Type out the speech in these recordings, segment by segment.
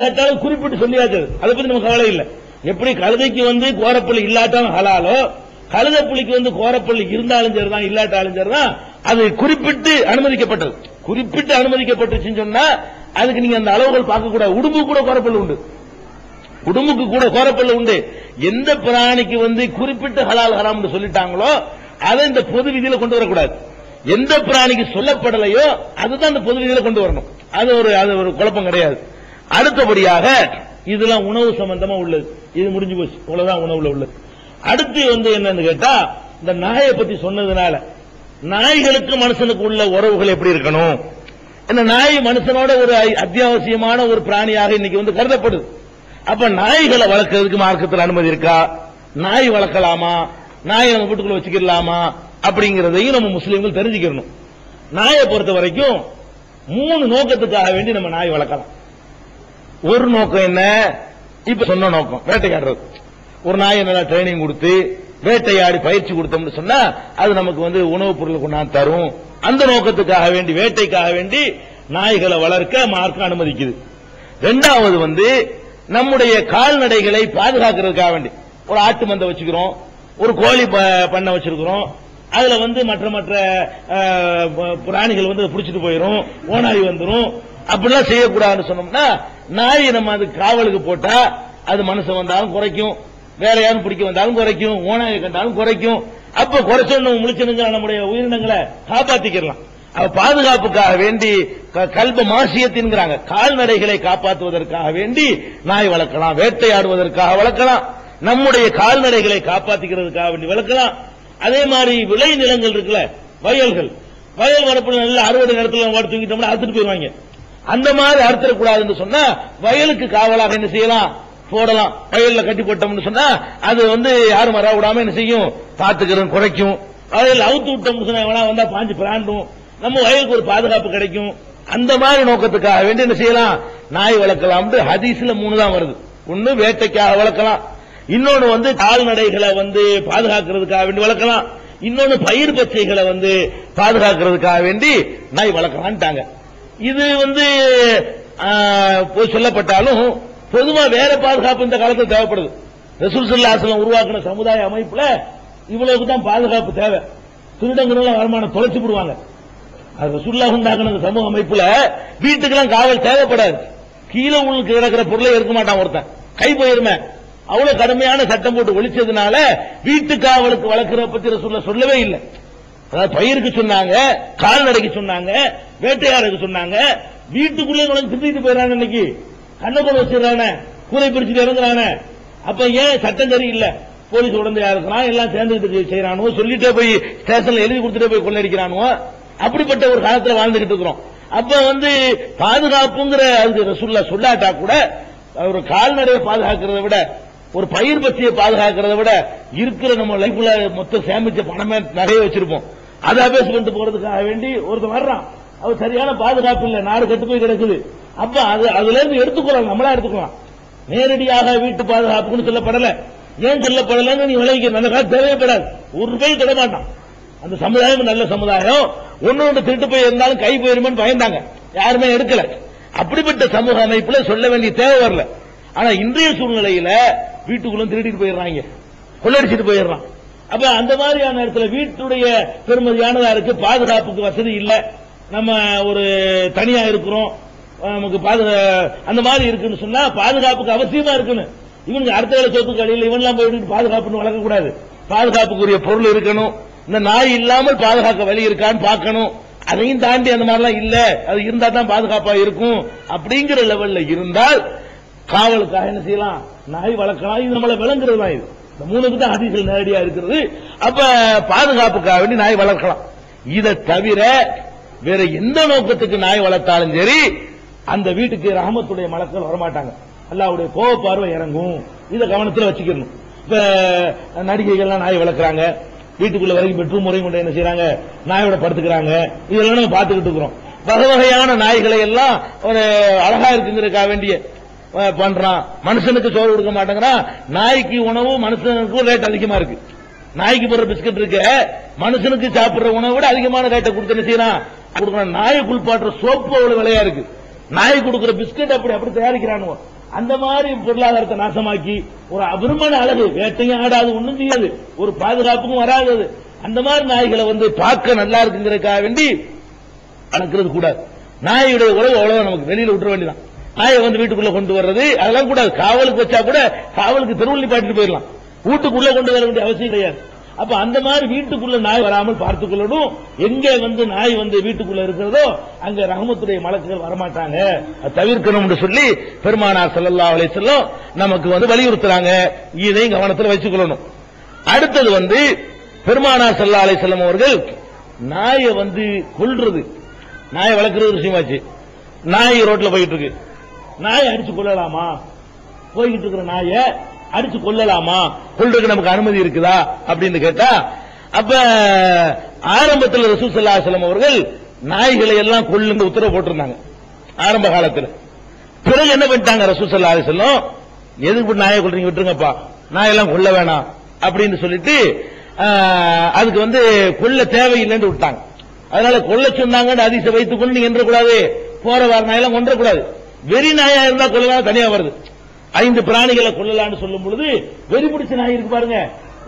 கேட்டாலும் குறிப்பிட்டு சொல்லியாச்சு. அதை பத்தி நமக்கு கவலை இல்லை. எப்படி கழுதைக்கு வந்து கோரப்பள்ளி இல்லாட்டாலும் ஹலாலோ கழுத புலிக்கு வந்து கோரப்பள்ளி இருந்தாலும் சரிதான் இல்லாட்டாலும் சரிதான் அது குறிப்பிட்டு அனுமதிக்கப்பட்டது. குறிப்பிட்டு அனுமதிக்கப்பட்டுச்சுன்னு சொன்னா அதுக்கு நீங்க அந்த அளவுகள் பார்க்க கூடாது. உடும்பு கூட கோரப்பள்ளி உண்டு. உடம்புக்கு கூட கோரப்பள்ள உண்டு. எந்த பிராணிக்கு வந்து குறிப்பிட்டு ஹலால் ஹராம்னு சொல்லிட்டாங்களோ அதை இந்த பொது விதியில கொண்டு வரக்கூடாது. எந்த பிராணிக்கு சொல்லப்படலையோ அதுதான் இந்த பொது விதியில கொண்டு வரணும். அது ஒரு அது ஒரு குழப்பம் கிடையாது. அடுத்தபடியாக இதெல்லாம் உணவு சம்பந்தமா உள்ளது. இது முடிஞ்சு போச்சு. இவ்வளவுதான் உணவுல உள்ளது. அடுத்து வந்து என்னன்னு கேட்டா இந்த நாயை பத்தி சொன்னதுனால நாய்களுக்கு மனுஷனுக்கு உள்ள உறவுகள் எப்படி இருக்கணும்? இந்த நாய் மனுஷனோட ஒரு அத்தியாவசியமான ஒரு பிராணியாக இன்னைக்கு வந்து கருதப்படுது. அப்ப நாய்களை வளர்க்கறதுக்கு மார்க்கத்தில் அனுமதி இருக்கா? நாய் வளர்க்கலாமா? நாயை நம்ம வீட்டுக்குள்ள வச்சுக்கலாமா அப்படிங்கறதையும் நம்ம முஸ்லீம்கள் தெரிஞ்சுக்கணும் நாயை பொறுத்த வரைக்கும் மூணு நோக்கத்துக்காக வேண்டி நம்ம நாய் வளர்க்கலாம். ஒரு நோக்கம் என்ன? இப்ப சொன்ன நோக்கம் வேட்டையாடுறது. ஒரு நாயை நல்லா ட்ரைனிங் கொடுத்து வேட்டையாடி பயிற்சி கொடுத்தோம்னு சொன்னா அது நமக்கு வந்து உணவுப் பொருள் கொண்டாந்து தரும். அந்த நோக்கத்துக்காக வேண்டி வேட்டைக்காக வேண்டி நாய்களை வளர்க்க மார்க்க அனுமதிக்குது. ரெண்டாவது வந்து நம்முடைய கால்நடைகளை பாதுகாக்கிறதுக்காக வேண்டி. ஒரு ஆட்டு மந்தை வச்சுக்கிறோம் ஒரு கோழி ப- பண்ணை வச்சிருக்கிறோம். அதுல வந்து மற்ற மற்ற பிராணிகள் வந்து பிடிச்சிட்டு போயிரும் ஓனாய் வந்துடும் அப்படிலாம் செய்யக்கூடாதுன்னு சொன்னோம்னா நாய் நம்ம அது காவலுக்கு போட்டா அது மனுஷன் வந்தாலும் குறைக்கும் வேற யாரும் பிடிக்க வந்தாலும் குறைக்கும் ஓனாயை கண்டாலும் குறைக்கும். அப்ப குறைச்சோன்னு முழிச்சனுங்கிற நம்முடைய உயிரினங்களை காப்பாத்திக்கலாம் அவ பாதுகாப்புக்காக வேண்டி க- கல்ப மாசியத்தின்கிறாங்க. கால்நடைகளை காப்பாற்றுவதற்காக வேண்டி நாய் வளர்க்கலாம் வேட்டையாடுவதற்காக வளர்க்கலாம் நம்முடைய கால்நடைகளை காப்பாத்திக்கிறதுக்காக வேண்டி வளர்க்கலாம். அதே மாதிரி விளை நிலங்கள் இருக்குல்ல வயல்கள். வயல் வரப்புல நல்ல அறுவடை நேரத்தில் நம்ம தூங்கிட்டோம்னா அறுத்துட்டு போயிருவாங்க. அந்த மாதிரி அறுத்தக்கூடாதுன்னு சொன்னா வயலுக்கு காவலாக என்ன செய்யலாம்? போடலாம். வயல்ல கட்டி போட்டோம்னு சொன்னா அது வந்து யாரும் வர விடாம என்ன செய்யும்? பாத்துக்கிறோம் குறைக்கும். வயல் அவுத்து விட்டோம்னு சொன்னா எவனா வந்தா பாஞ்சு பிராண்டும். நம்ம வயலுக்கு ஒரு பாதுகாப்பு கிடைக்கும். அந்த மாதிரி நோக்கத்துக்காக வேண்டி என்ன செய்யலாம்? நாய் வளர்க்கலாம். ஹதீஸ்ல மூணு தான் வருது. ஒன்னு வேட்டைக்காக வளர்க்கலாம். இன்னொன்னு வந்து கால்நடைகளை வந்து பாதுகாக்கிறதுக்காக வேண்டி வளர்க்கலாம். இன்னொன்னு பயிர் பச்சைகளை வந்து பாதுகாக்கிறதுக்காக வேண்டி நாய் வளர்க்கலான்ட்டாங்க இது வந்து சொல்லப்பட்டாலும் பொதுவா வேற பாதுகாப்பு இந்த காலத்தில் தேவைப்படுது. ரசூல் சல்லாசலம் உருவாக்கின சமுதாய அமைப்புல இவ்வளவுக்கு தான் பாதுகாப்பு தேவை. திருடங்கள்லாம் வருமானம் தொலைச்சு விடுவாங்க அது ரசூல்லா உண்டாக்குன சமூக அமைப்புல வீட்டுக்கெல்லாம் காவல் தேவைப்படாது. கீழே உள்ளுக்கு கிடக்கிற பொருளை எடுக்க மாட்டான் ஒருத்தன். கை போயிருமே. அவ்வளவு கடுமையான சட்டம் போட்டு ஒழிச்சதுனால வீட்டு காவலுக்கு வளர்க்கிற பத்தி ரசூல்ல சொல்லவே இல்லை. அதாவது பயிருக்கு சொன்னாங்க கால்நடைக்கு சொன்னாங்க வேட்டையாருக்கு சொன்னாங்க வீட்டுக்குள்ளே நுழைஞ்சு திருத்திட்டு போயிடறாங்க இன்னைக்கு. கண்ணை கொண்டு கூரை பிரிச்சுட்டு இறங்குறானே. அப்ப ஏன் சட்டம் சரியில்லை? போலீஸ் உடந்தையா இருக்கிறான் எல்லாம் சேர்ந்து செய்யறானுவோ சொல்லிட்டே போய் ஸ்டேஷன்ல எழுதி கொடுத்துட்டே போய் கொள்ளடிக்கிறானுவோ அப்படிப்பட்ட ஒரு காலத்துல வாழ்ந்துகிட்டு இருக்கிறோம். அப்ப வந்து பாதுகாப்புங்கிற அதுக்கு ரசூல்லா சொல்லாட்டா கூட ஒரு கால்நடையை பாதுகாக்கிறத விட ஒரு பயிர் பற்றியை பாதுகாக்கிறத விட இருக்கிற நம்ம லைஃப்ல மொத்தம் சேமிச்ச பணமே நிறைய வச்சிருப்போம். அதை அபேஸ் பண்ணிட்டு போறதுக்காக வேண்டி ஒருத்தன் வர்றான். அவர் சரியான பாதுகாப்பு இல்லை. நாடு கட்டு போய் கிடக்குது. அப்ப அது அதுல இருந்து எடுத்துக்கலாம். நம்மளா எடுத்துக்கலாம். நேரடியாக வீட்டு பாதுகாப்புன்னு சொல்லப்படல. ஏன் சொல்லப்படலன்னு நீ விளைவிக்க அந்த காலம் தேவைப்படாது. ஒரு பேர் தொடமாட்டான். அந்த சமுதாயம் நல்ல சமுதாயம். ஒன்னு ஒன்று திருட்டு போய் இருந்தாலும் கை போயிருமேன்னு பயந்தாங்க. யாருமே எடுக்கல. அப்படிப்பட்ட சமூக அமைப்புல சொல்ல வேண்டிய தேவை வரல. ஆனா இன்றைய சூழ்நிலையில வீட்டுக்குள்ள திருடிட்டு போயிடுறாங்க. கொள்ளடிச்சிட்டு போயிடுறான். அப்ப அந்த மாதிரியான இடத்துல வீட்டுடைய பெருமதியானதா இருக்கு. பாதுகாப்புக்கு வசதி இல்லை. நம்ம ஒரு தனியா இருக்கிறோம். நமக்கு பாதுகா அந்த மாதிரி இருக்குன்னு சொன்னா பாதுகாப்புக்கு அவசியமா இருக்குன்னு. இவனுக்கு அடுத்த வேலை சொத்துக்கு கடையில் இவன்லாம் போயிட்டு பாதுகாப்புன்னு வளர்க்கக்கூடாது பாதுகாப்புக்குரிய பொருள் இருக்கணும். இந்த நாய் இல்லாமல் பாதுகாக்க வழி இருக்கான்னு பார்க்கணும். அதையும் தாண்டி அந்த மாதிரிலாம் இல்ல. அது இருந்தா தான் பாதுகாப்பா இருக்கும். அப்படிங்கிற லெவல்ல இருந்தால் காவலுக்காக என்ன செய்யலாம்? நாய் வளர்க்கலாம். இது நம்மள விளங்குறது தான் இது. இந்த மூணுக்கு தான் அதிசல் நேரடியா இருக்கிறது. அப்ப பாதுகாப்புக்காக வேண்டி நாய் வளர்க்கலாம். இதை தவிர வேற எந்த நோக்கத்துக்கு நாய் வளர்த்தாலும் சரி அந்த வீட்டுக்கு ரஹமத்துடைய மலக்கள் வரமாட்டாங்க. அல்லாவுடைய கோவ பார்வை இறங்கும். இதை கவனத்தில் வச்சுக்கணும். இப்ப நடிகைகள்லாம் நாய் வளர்க்குறாங்க. வீட்டுக்குள்ள வரைக்கும் பெட்ரூம் முறையும் கொண்டு என்ன செய்யறாங்க நாயோட படுத்துக்கிறாங்க. இதெல்லாம் நம்ம பார்த்துக்கிட்டு இருக்கிறோம். வகை வகையான நாய்களை எல்லாம் ஒரு அழகா இருக்குங்கிறதுக்காக வேண்டிய பண்றான். மனுஷனுக்கு சோறு கொடுக்க மாட்டேங்கிறான். நாய்க்கு உணவு மனுஷனுக்கும் ரேட் அதிகமா இருக்கு. நாய்க்கு போடுற பிஸ்கட் இருக்க. மனுஷனுக்கு சாப்பிடுற உணவை விட அதிகமான ரேட்டை கொடுத்து என்ன செய்யறான்? கொடுக்கணும் நாயை குளிப்பாட்டுற சோப்பு அவ்வளவு விலையா இருக்கு. நாய் கொடுக்கிற பிஸ்கட் அப்படி அப்படி தயாரிக்கிறானுவோ. அந்த மாதிரி பொருளாதாரத்தை நாசமாக்கி ஒரு அபிரமான அழகு வேட்டையும் ஆடாது ஒண்ணும் செய்யாது. ஒரு பாதுகாப்புக்கும் வராது அந்த மாதிரி நாய்களை வந்து பார்க்க நல்லா இருக்குங்கிறதுக்காக வேண்டி வளர்க்கிறது கூடாது. நாயுடைய உறவு அவ்வளவு நமக்கு வெளியில விட்டுற வேண்டியதான் நாயை வந்து வீட்டுக்குள்ள கொண்டு வர்றது அதெல்லாம் கூடாது காவலுக்கு வச்சா கூட காவலுக்கு தெருவில் நிப்பாட்டிட்டு போயிடலாம். வீட்டுக்குள்ள கொண்டு வர வேண்டிய அவசியம் கிடையாது. அப்ப அந்த மாதிரி வீட்டுக்குள்ள நாய் வராமல் பார்த்துக் கொள்ளணும் எங்க வந்து நாய் வந்து வீட்டுக்குள்ள இருக்கிறதோ அங்க ரஹமத்துடைய மலக்குகள் வரமாட்டாங்க. அதை தவிர்க்கணும்னு சொல்லி பெருமானார் செல்லல்லா அலை செல்லும் நமக்கு வந்து வலியுறுத்துறாங்க. இதையும் கவனத்தில் வச்சுக்கொள்ளணும். அடுத்தது வந்து பெருமானார் செல்லா அலை செல்லும் அவர்கள் நாயை வந்து கொள்றது நாயை வளர்க்கறது ஒரு விஷயமாச்சு. நாய் ரோட்ல போயிட்டு இருக்கு. நாயை அடிச்சு கொள்ளலாமா? போய்கிட்டு இருக்கிற நாயை அடிச்சு கொள்ளலாமா? கொள்றதுக்கு நமக்கு அனுமதி இருக்குதா? அப்படின்னு கேட்டா அப்ப ஆரம்பத்தில் ரசூல் ஸல்லல்லாஹு அவர்கள் நாய்களை எல்லாம் கொள்ளுங்க உத்தரவு போட்டிருந்தாங்க ஆரம்ப காலத்தில். பிறகு என்ன பண்ணிட்டாங்க ரசூல் ஸல்லல்லாஹு அலைஹி எதுக்கு நாயை கொல்றீங்க விட்டுருங்கப்பா. நாயெல்லாம் கொல்ல வேணாம். அப்படின்னு சொல்லிட்டு அதுக்கு வந்து கொல்ல தேவையில்லைன்னு விட்டாங்க அதனால கொல்ல சொன்னாங்கன்னு அதிச வைத்துக் கொண்டு நீங்க என்றக்கூடாது போற வார நாயெல்லாம் கொன்றக்கூடாது வெறி நாயா இருந்தா கொள்ளலாம் தனியா வருது. ஐந்து பிராணிகளை கொல்லலாம்னு சொல்லும் பொழுது வெறி பிடிச்ச நாய் இருக்கு பாருங்க.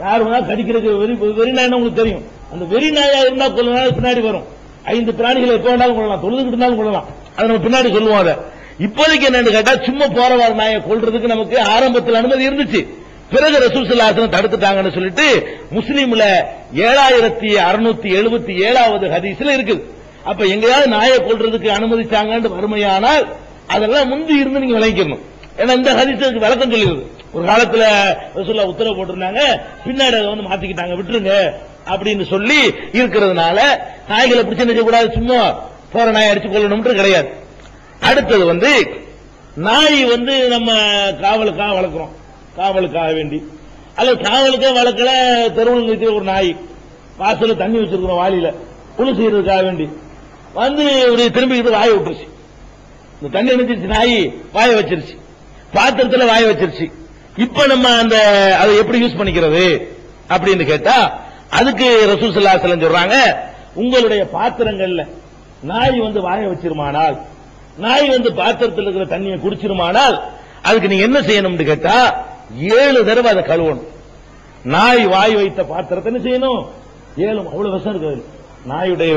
யார் வேணா கடிக்கிறதுக்கு வெறி வெறி நாய்னா உங்களுக்கு தெரியும். அந்த வெறி நாயா இருந்தா கொள்ளலாம் பின்னாடி வரும். ஐந்து பிராணிகளை எப்ப வேணாலும் கொள்ளலாம் தொழுதுகிட்டு இருந்தாலும் கொள்ளலாம் அதை நம்ம பின்னாடி சொல்லுவோம் அதை. இப்போதைக்கு என்னன்னு கேட்டா சும்மா போற நாயை கொல்றதுக்கு நமக்கு ஆரம்பத்தில் அனுமதி இருந்துச்சு. பிறகு ரசூசல்லாசனம் தடுத்துட்டாங்கன்னு சொல்லிட்டு முஸ்லீம்ல ஏழாயிரத்தி அறுநூத்தி எழுபத்தி ஏழாவது ஹதீஸ்ல இருக்குது. அப்ப எங்கேயாவது நாயை கொள்றதுக்கு அனுமதிச்சாங்கன்னு வறுமையானால் அதெல்லாம் முந்தி இருந்து நீங்க விளைவிக்கணும் ஏன்னா இந்த ஹதீஸுக்கு விளக்கம் சொல்லிடுது. ஒரு காலத்துல ரசூல்லா உத்தரவு போட்டிருந்தாங்க பின்னாடி அதை வந்து மாத்திக்கிட்டாங்க விட்டுருங்க அப்படின்னு சொல்லி இருக்கிறதுனால நாய்களை பிடிச்சு நினைக்க கூடாது சும்மா போற நாய் அடிச்சு கொள்ளணும்ன்றது கிடையாது. அடுத்தது வந்து நாய் வந்து நம்ம காவலுக்காக வளர்க்குறோம். காவலுக்காக வேண்டி. அல்லது காவலுக்கே வளர்க்கல தெருவில் நிறுத்திய ஒரு நாய். வாசல்ல தண்ணி வச்சிருக்கிறோம் வாலியில புழு செய்யறதுக்காக வேண்டி. வந்து ஒரு திரும்பிக்கிட்டு வாயை விட்டுருச்சு. இந்த தண்ணி நினைச்சிருச்சு நாய் வாய வச்சிருச்சு. பாத்திரத்துல வாய வச்சிருச்சு. இப்ப நம்ம அந்த அதை எப்படி யூஸ் பண்ணிக்கிறது அப்படின்னு கேட்டா அதுக்கு ரசூசல்லா செல்லம் சொல்றாங்க உங்களுடைய பாத்திரங்கள்ல நாய் வந்து வாய வச்சிருமானால் நாய் வந்து பாத்திரத்தில் இருக்கிற தண்ணியை குடிச்சிருமானால் அதுக்கு நீங்க என்ன செய்யணும்னு கேட்டா ஏழு தடவை அதை கழுவணும். நாய் வாய் வைத்த பாத்திரத்தை என்ன செய்யணும்? ஏழு அவ்வளவு விஷம் இருக்கு நாயுடைய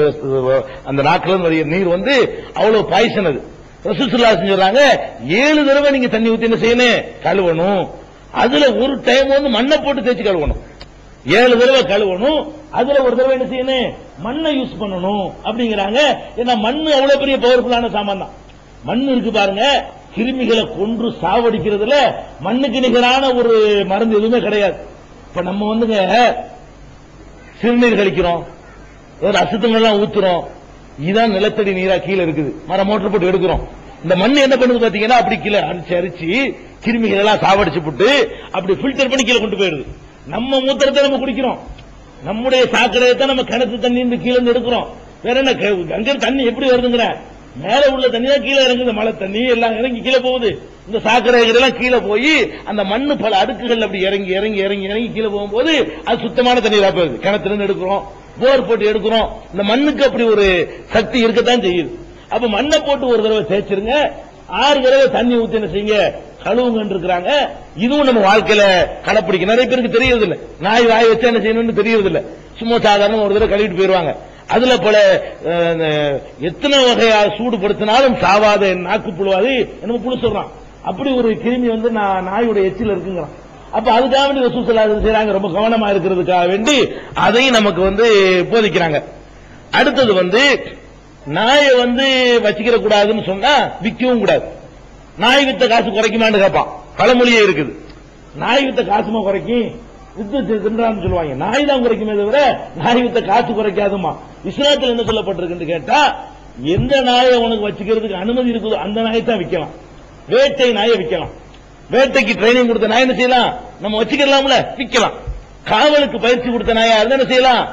அந்த நாக்குல இருந்து நீர் வந்து அவ்வளவு பாய்சன் அது. ரசூசுல்லா சொல்றாங்க ஏழு தடவை நீங்க தண்ணி ஊத்தி என்ன செய்யணும்? கழுவணும். அதுல ஒரு டைம் வந்து மண்ணை போட்டு தேய்ச்சி கழுவணும். ஏழு தடவை கழுவணும். அதுல ஒரு தடவை என்ன செய்யணும்? மண்ணை யூஸ் பண்ணணும். அப்படிங்கிறாங்க. ஏன்னா மண்ணு அவ்வளவு பெரிய பவர்ஃபுல்லான சாமான் தான். மண் இருக்கு பாருங்க. கிருமிகளை கொன்று சாவடிக்கிறதுல மண்ணுக்கு நிகரான ஒரு மருந்து எதுவுமே கிடையாது. இப்ப நம்ம வந்துங்க சிறுநீர் கழிக்கிறோம். ஒரு அசுத்தங்கள்லாம் ஊத்துறோம். இதுதான் நிலத்தடி நீரா கீழே இருக்குது. மரம் மோட்டர் போட்டு எடுக்கிறோம். இந்த மண் என்ன பண்ணுது பாத்தீங்கன்னா அப்படி கீழே அரிச்சு அரிச்சு கிருமிகள் எல்லாம் சாவடிச்சு போட்டு அப்படி பில்டர் பண்ணி கீழே கொண்டு போயிடுது. நம்ம மூத்திரத்தை நம்ம குடிக்கிறோம். நம்முடைய சாக்கடையை தான் நம்ம கிணத்து தண்ணி இருந்து கீழே இருந்து எடுக்கிறோம். வேற என்ன க- அங்க தண்ணி எப்படி வருதுங்கிற? மேல உள்ள தண்ணி தான் கீழே இறங்குது. மழை தண்ணி எல்லாம் இறங்கி கீழே போகுது. இந்த சாக்கடை எல்லாம் கீழே போய் அந்த மண்ணு பல அடுக்குகள் அப்படி இறங்கி இறங்கி இறங்கி இறங்கி கீழே போகும்போது அது சுத்தமான தண்ணீரா போகுது. கிணத்துல இருந்து எடுக்கிறோம். போர் போட்டு எடுக்கிறோம். இந்த மண்ணுக்கு அப்படி ஒரு சக்தி இருக்கத்தான் செய்யுது. அப்ப மண்ணை போட்டு ஒரு தடவை தேய்ச்சிருங்க. ஆறு தடவை தண்ணி ஊத்தி என்ன செய்யுங்க? கழுவுங்கன்னு இருக்கிறாங்க. இதுவும் நம்ம வாழ்க்கையில கடைப்பிடிக்க. நிறைய பேருக்கு தெரியறது இல்ல நாய் வாய் வச்சா என்ன செய்யணும்னு தெரியறது இல்ல சும்மா சாதாரண ஒரு தடவை கழுவிட்டு போயிருவாங்க. அதுல பல எத்தனை வகையா சூடுபடுத்தினாலும் சாவாத நாக்கு புழுவாது. எனக்கு புழு சொல்றான். அப்படி ஒரு கிருமி வந்து நான் நாயுடைய எச்சில் இருக்குங்கிறான். அப்ப அதுக்காக வேண்டி ரசூல் ஸல்லல்லாஹு அலைஹி ரொம்ப கவனமா இருக்கிறதுக்காக வேண்டி அதையும் நமக்கு வந்து போதிக்கிறாங்க. அடுத்தது வந்து நாயை வந்து வச்சுக்கிற கூடாதுன்னு சொன்னா விற்கவும் கூடாது. நாய் வித்த காசு குறைக்குமான்னு கேட்பான். பழமொழியே இருக்குது. நாய் வித்த காசுமா குறைக்கும் வித்து தின்றான்னு சொல்லுவாங்க. நாய் தான் குறைக்குமே தவிர நாய் வித்த காசு குறைக்காதுமா. இஸ்லாத்தில் என்ன சொல்லப்பட்டிருக்குன்னு கேட்டா எந்த நாயை உனக்கு வச்சுக்கிறதுக்கு அனுமதி இருக்குதோ அந்த நாயை தான் விற்கலாம் வேட்டை நாயை விற்கலாம் வேட்டைக்கு ட்ரைனிங் கொடுத்த நாய் என்ன செய்யலாம்? நம்ம வச்சுக்கலாம்ல விற்கலாம் காவலுக்கு பயிற்சி கொடுத்த நாயா என்ன செய்யலாம்?